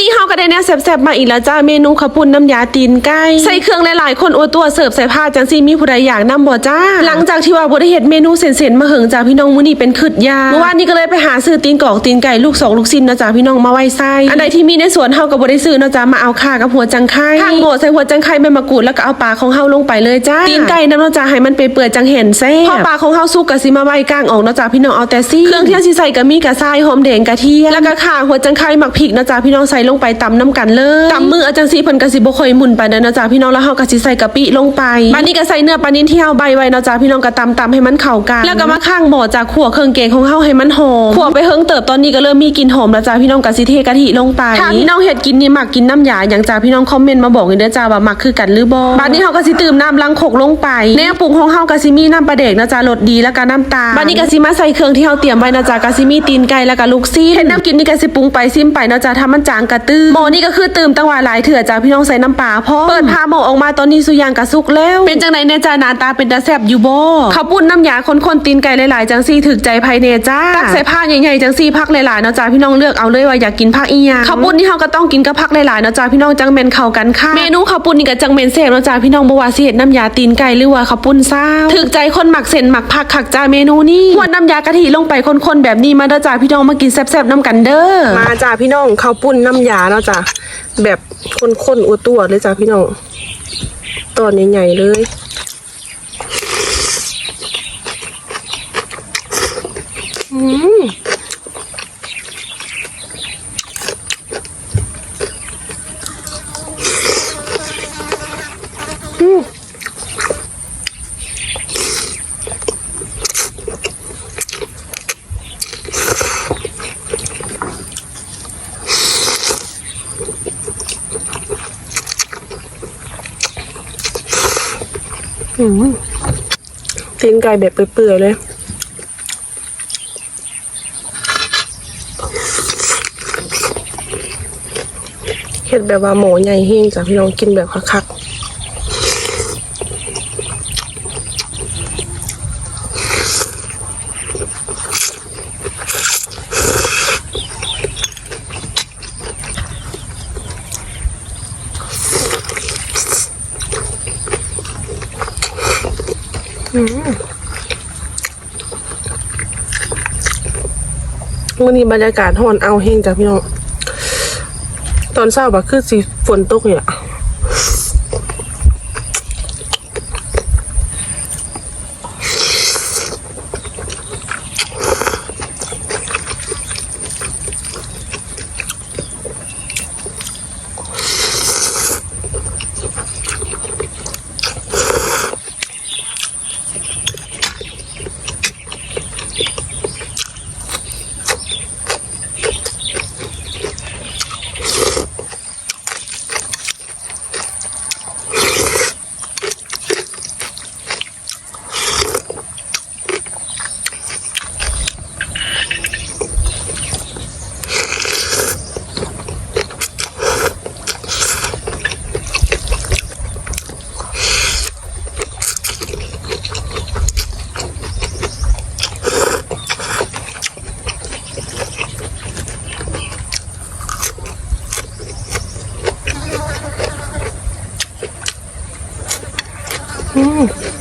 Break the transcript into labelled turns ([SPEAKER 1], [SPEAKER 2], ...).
[SPEAKER 1] นี้เฮาก็ได้แนวแซ่บๆมาอีกแล้วจ้าเมนูขปุ้นน้ำยาตีนไก่ใส่เครื่องหลายๆคนโอตัวเสิร์ฟใส่ผ้าจังซี่มีผู้ใดอยากนำบ่จ้า หลังจากที่ว่าบ่ได้เฮ็ดเมนูเส้นๆมาเหิงจ้าพี่น้องมื้อนี้เป็นขึ้นยาเมื่อวานนี้ก็เลยไปหาซื้อตีนกอกตีนไก่ลูกสองลูกชิ้นนะจ้าพี่น้องมาไว้ใส่อันใดที่มีในสวนเฮาก็บ่ได้ซื้อนะจ้ามาเอาข่ากับหัวจังไข่ทางโบใส่หัวจังไข่ใบมะกรูดแล้วก็เอาปลาของเฮาลงไปเลยจ้าตีนไก่นำเนาะจ้าให้มันเปื่อยจังเห็นแซ่บพอปลาของเฮาสุกก็สิมาไว้กลางออกนะจ้าพี่น้องเอาแต่ซี่เครื่องที่สิใส่ก็มีกระชายหอมแดงกระเทียมแล้วก็ข่าหัวจังไข่หมักพริกนะจ้าพี่น้องใส่ลงไปตำน้ำกันเลยตำมืออาจังซี่เพิ่นก็สิบ่ค่อยหมุนไปานใดนะจ้าพี่น้องแล้วเฮาก็สิใส่กะปิลงไปบัดนี้ก็ใส่เนื้อปลานิ่นที่เฮาใบไว้เนาะจ้าพี่น้องก็ตำตำให้มันเข้ากัน แล้วก็มาข้างบ่อจากขั่วเครื่องแกงของเฮาให้มันหอมขั่วไปเฮิงเติบตอนนี้ก็เริ่มมีกลิ่นหอมแล้วจ้าพี่น้องก็สิเทกะทิลงไปถ้าพี่น้องเฮ็ดกินนี่มักกินน้ำยาหยังจ้าพี่น้องคอมเมนต์มาบอกกันเด้อจ้าว่ามักคือกันหรือบ่บัดนี้เฮาก็สิตื่มน้ำลังโขกลงไปแนวปรุงของเฮาก็สิมีน้ำปลาแดกนะจ้ารสดีแล้วก็น้ำตาลบัดนี้ก็สิมาใส่เครื่องที่เฮาเตรียมไว้นะจ้าก็สิมีตีนไก่แล้วก็ลูกซีนเฮ็ดน้ำกินนี่ก็สิปรุงไปซิมไปนะจ้าถ้ามันจางกระตื้อหม้อนี่ก็คือตื่มตั้งว่าหลายเถื่อจ้าพี่น้องใส่น้ำปลาพร้อมเปิดพาหม้อออกมาตอนนี้สุยางกะสุกแล้ว เป็นจังไดแน่จ้าหน้าตาเป็นตาแซ่บอยู่บ่ข้าวปุ้นน้ำยาคนๆตีนไก่หลายๆจังซี่ถึกใจภายในจ้าตักใส่ผ้าใหญ่ๆจังซี่พักหลายๆเนาะจ้าพี่น้องเลือกเอาเลยว่าอยากกินผักอีหยังข้าวปุ้นนี่เฮาก็ต้องกินกับผักหลายๆเนาะจ้าพี่น้องจังแม่นเข้ากันค่ะเมนูข้าวปุ้นนี่ก็จังแม่นแซ่บเนาะจ้าพี่น้องบ่ว่าสิเฮ็ดน้ำยาตีนไก่หรือว่าข้าวปุ้นซ่าวถึกใจคนหมักเส้นหมักผักคักจ้าเมนูนี้หวดน้ำยากะทิลงไปคนๆแบบนี้มาเด้อจ้าพี่น้องมากินแซ่บๆน้ำกันเด้อมาจ้าพี่น้องข้าวปุ้นน้ำยาเนาะจ้าแบบคนๆอวตัวเลยจ้าพี่น้องตอนใหญ่ๆเลย ตีนไก่แบบเปื่อยๆเลย เห็ดแบบว่าหมูใหญ่หิ้งจ้ะพี่น้องกินแบบคักๆ วันนี้บรรยากาศห่อนเอาเฮงจ้ะพี่น้อง ตอนเช้าแบบคือสีฝนตกเนี่ย 嗯。